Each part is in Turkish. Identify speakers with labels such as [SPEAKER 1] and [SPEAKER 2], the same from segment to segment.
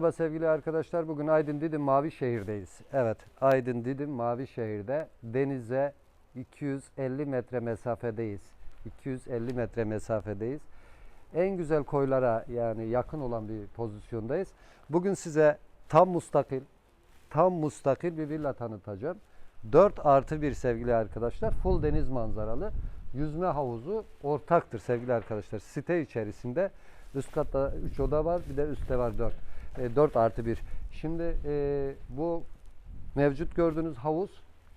[SPEAKER 1] Merhaba sevgili arkadaşlar. Bugün Aydın Didim Mavişehir'deyiz. Evet, Aydın Didim Mavişehir'de denize 250 metre mesafedeyiz. 250 metre mesafedeyiz. En güzel koylara yani yakın olan bir pozisyondayız. Bugün size tam mustakil, tam mustakil bir villa tanıtacağım. 4 artı 1 sevgili arkadaşlar. Full deniz manzaralı. Yüzme havuzu ortaktır sevgili arkadaşlar. Site içerisinde üst katta 3 oda var bir de üstte var 4. 4 artı 1. Şimdi e, bu mevcut gördüğünüz havuz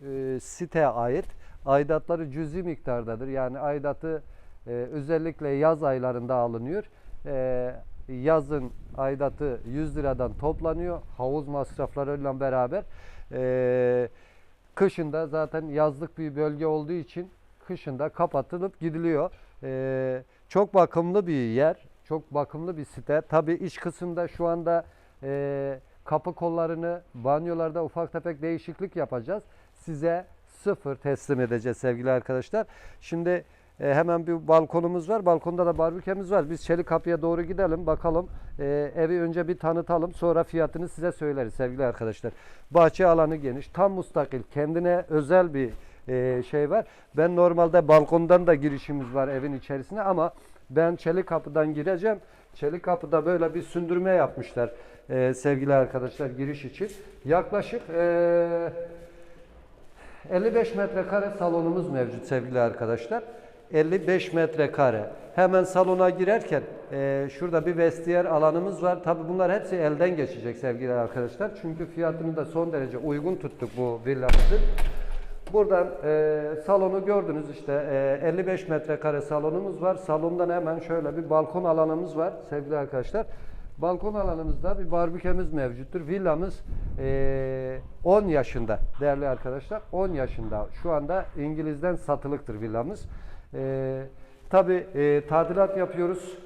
[SPEAKER 1] e, siteye ait. Aidatları cüzi miktardadır. Yani aidatı e, özellikle yaz aylarında alınıyor. E, yazın aidatı 100 liradan toplanıyor. Havuz masraflarıyla beraber. E, kışında zaten yazlık bir bölge olduğu için kışında kapatılıp gidiliyor. E, çok bakımlı bir yer. Çok bakımlı bir site. Tabii iç kısımda şu anda e, kapı kollarını banyolarda ufak tefek değişiklik yapacağız. Size sıfır teslim edeceğiz sevgili arkadaşlar. Şimdi e, hemen bir balkonumuz var. Balkonda da barbekümüz var. Biz Çelik Kapı'ya doğru gidelim bakalım. E, evi önce bir tanıtalım. Sonra fiyatını size söyleriz sevgili arkadaşlar. Bahçe alanı geniş. Tam mustakil. Kendine özel bir e, şey var. Ben normalde balkondan da girişimiz var evin içerisine ama ben Çelik Kapı'dan gireceğim. Çelik Kapı'da böyle bir sündürme yapmışlar e, sevgili arkadaşlar giriş için. Yaklaşık e, 55 metrekare salonumuz mevcut sevgili arkadaşlar. 55 metrekare. Hemen salona girerken e, şurada bir vestiyer alanımız var. Tabi bunlar hepsi elden geçecek sevgili arkadaşlar. Çünkü fiyatını da son derece uygun tuttuk bu villamızın. Buradan e, salonu gördünüz işte e, 55 metrekare salonumuz var. Salondan hemen şöyle bir balkon alanımız var sevgili arkadaşlar. Balkon alanımızda bir barbekümüz mevcuttur. Villamız e, 10 yaşında değerli arkadaşlar. 10 yaşında. Şu anda İngiliz'den satılıktır villamız. E, Tabi e, tadilat yapıyoruz.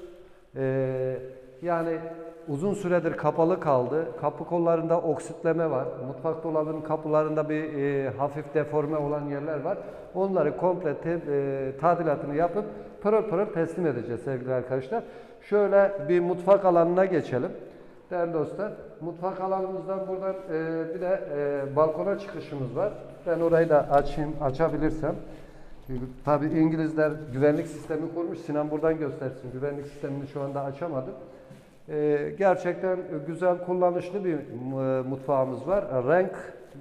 [SPEAKER 1] E, yani uzun süredir kapalı kaldı. Kapı kollarında oksitleme var. Mutfak dolabının kapılarında bir e, hafif deforme olan yerler var. Onları komple te- e, tadilatını yapıp pırıl pırıl teslim edeceğiz sevgili arkadaşlar. Şöyle bir mutfak alanına geçelim. Değerli dostlar, mutfak alanımızdan buradan e, bir de e, balkona çıkışımız var. Ben orayı da açayım, açabilirsem. Tabii İngilizler güvenlik sistemi kurmuş. Sinan buradan göstersin. Güvenlik sistemini şu anda açamadım. Ee, gerçekten güzel kullanışlı bir e, mutfağımız var. Renk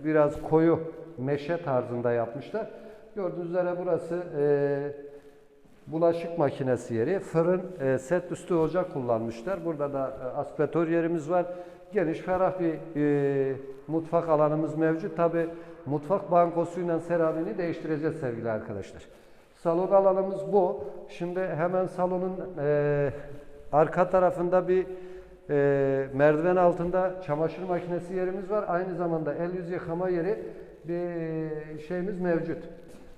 [SPEAKER 1] biraz koyu meşe tarzında yapmışlar. Gördüğünüz üzere burası e, bulaşık makinesi yeri. Fırın, e, set üstü ocak kullanmışlar. Burada da e, aspiratör yerimiz var. Geniş, ferah bir e, mutfak alanımız mevcut. Tabi mutfak bankosuyla seramini değiştireceğiz sevgili arkadaşlar. Salon alanımız bu. Şimdi hemen salonun e, arka tarafında bir e, merdiven altında çamaşır makinesi yerimiz var. Aynı zamanda el yüz yıkama yeri bir şeyimiz mevcut.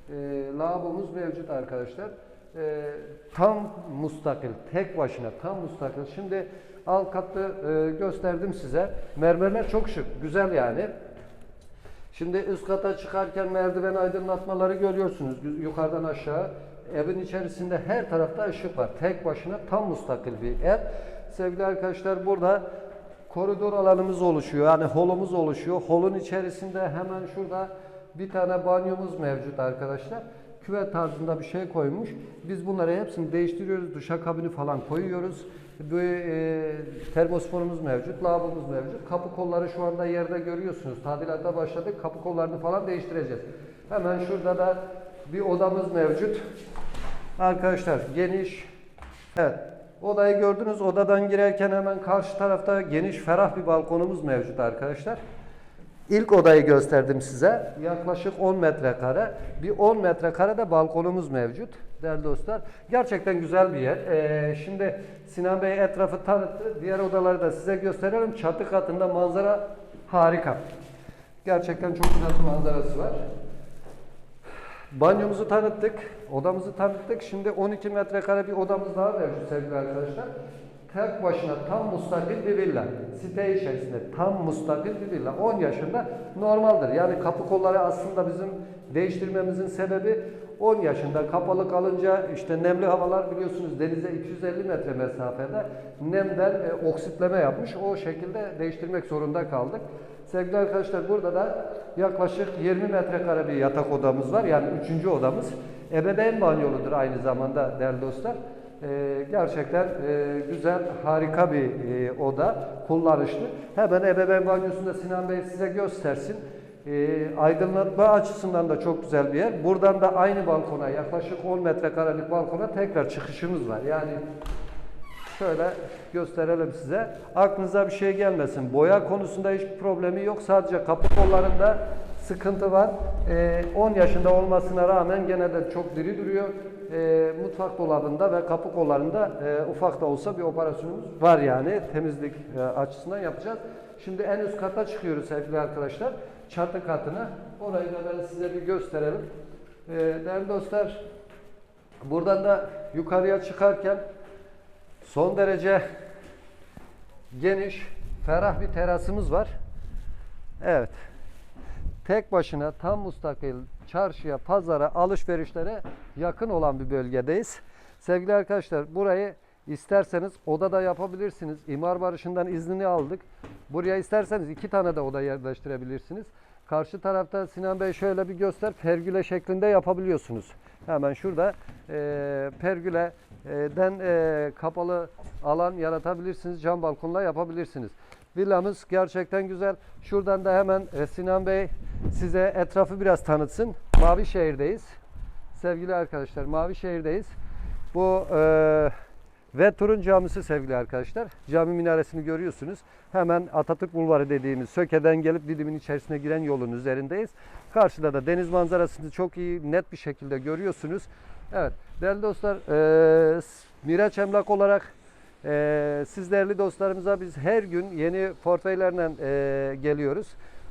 [SPEAKER 1] E, lavabomuz mevcut arkadaşlar. E, tam mustakil, tek başına tam mustakil. Şimdi alt katta e, gösterdim size. Mermerler çok şık, güzel yani. Şimdi üst kata çıkarken merdiven aydınlatmaları görüyorsunuz yukarıdan aşağı. Evin içerisinde her tarafta ışık var. Tek başına tam mustakil bir ev. Sevgili arkadaşlar burada koridor alanımız oluşuyor. Yani holumuz oluşuyor. Holun içerisinde hemen şurada bir tane banyomuz mevcut arkadaşlar. Küvet tarzında bir şey koymuş. Biz bunları hepsini değiştiriyoruz. Duşakabini falan koyuyoruz. Bu e, termosforumuz mevcut, lavabomuz mevcut. Kapı kolları şu anda yerde görüyorsunuz. Tadilata başladık. Kapı kollarını falan değiştireceğiz. Hemen şurada da bir odamız mevcut. Arkadaşlar geniş. Evet. Odayı gördünüz. Odadan girerken hemen karşı tarafta geniş, ferah bir balkonumuz mevcut arkadaşlar. İlk odayı gösterdim size. Yaklaşık 10 metrekare. Bir 10 metrekare de balkonumuz mevcut. Değerli dostlar. Gerçekten güzel bir yer. Ee, şimdi Sinan Bey etrafı tanıttı. Diğer odaları da size gösterelim. Çatı katında manzara harika. Gerçekten çok güzel bir manzarası var. Banyomuzu tanıttık, odamızı tanıttık. Şimdi 12 metrekare bir odamız daha mevcut sevgili arkadaşlar. Tek başına tam mustakil bir villa. Site içerisinde tam mustakil bir villa. 10 yaşında normaldir. Yani kapı kolları aslında bizim değiştirmemizin sebebi 10 yaşında kapalı kalınca işte nemli havalar biliyorsunuz denize 250 metre mesafede nemden e, oksitleme yapmış. O şekilde değiştirmek zorunda kaldık. Sevgili arkadaşlar burada da yaklaşık 20 metrekare bir yatak odamız var. Yani üçüncü odamız. Ebeveyn banyoludur aynı zamanda değerli dostlar. Ee, gerçekten e, güzel, harika bir e, oda, kullanışlı. Hemen ebeveyn banyosunda Sinan Bey size göstersin. E, aydınlatma açısından da çok güzel bir yer. Buradan da aynı balkona, yaklaşık 10 metrekarelik balkona tekrar çıkışımız var. Yani Şöyle gösterelim size. Aklınıza bir şey gelmesin. Boya konusunda hiçbir problemi yok. Sadece kapı kollarında sıkıntı var. Ee, 10 yaşında olmasına rağmen gene de çok diri duruyor. Ee, mutfak dolabında ve kapı kollarında e, ufak da olsa bir operasyonumuz var yani. Temizlik e, açısından yapacağız. Şimdi en üst kata çıkıyoruz sevgili arkadaşlar. Çatı katına. Orayı da ben size bir gösterelim. Ee, değerli dostlar, buradan da yukarıya çıkarken Son derece geniş, ferah bir terasımız var. Evet. Tek başına tam mustakil çarşıya, pazara, alışverişlere yakın olan bir bölgedeyiz. Sevgili arkadaşlar burayı isterseniz odada yapabilirsiniz. İmar barışından iznini aldık. Buraya isterseniz iki tane de oda yerleştirebilirsiniz. Karşı tarafta Sinan Bey şöyle bir göster. Pergüle şeklinde yapabiliyorsunuz. Hemen şurada e, pergüleden e, kapalı alan yaratabilirsiniz. Cam balkonla yapabilirsiniz. Villamız gerçekten güzel. Şuradan da hemen e, Sinan Bey size etrafı biraz tanıtsın. Mavişehir'deyiz. Sevgili arkadaşlar Mavişehir'deyiz. Bu e, ve Turun Camisi sevgili arkadaşlar. Cami minaresini görüyorsunuz. Hemen Atatürk Bulvarı dediğimiz Söke'den gelip Didim'in içerisine giren yolun üzerindeyiz. Karşıda da deniz manzarasını çok iyi net bir şekilde görüyorsunuz. Evet değerli dostlar e, Miraç Emlak olarak e, siz değerli dostlarımıza biz her gün yeni portföylerle e, geliyoruz.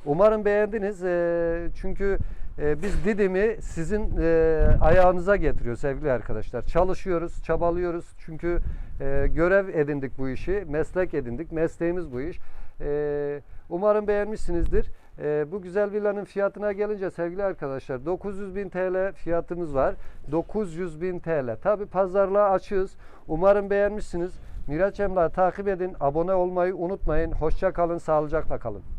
[SPEAKER 1] Umarım beğendiniz. E, çünkü e, biz Didim'i sizin e, ayağınıza getiriyoruz sevgili arkadaşlar. Çalışıyoruz, çabalıyoruz. Çünkü e, görev edindik bu işi, meslek edindik. Mesleğimiz bu iş. E, umarım beğenmişsinizdir. E, bu güzel villanın fiyatına gelince sevgili arkadaşlar 900 bin TL fiyatımız var. 900 bin TL. Tabi pazarlığa açığız. Umarım beğenmişsiniz. Miraç Emlak'ı takip edin. Abone olmayı unutmayın. Hoşça kalın, sağlıcakla kalın.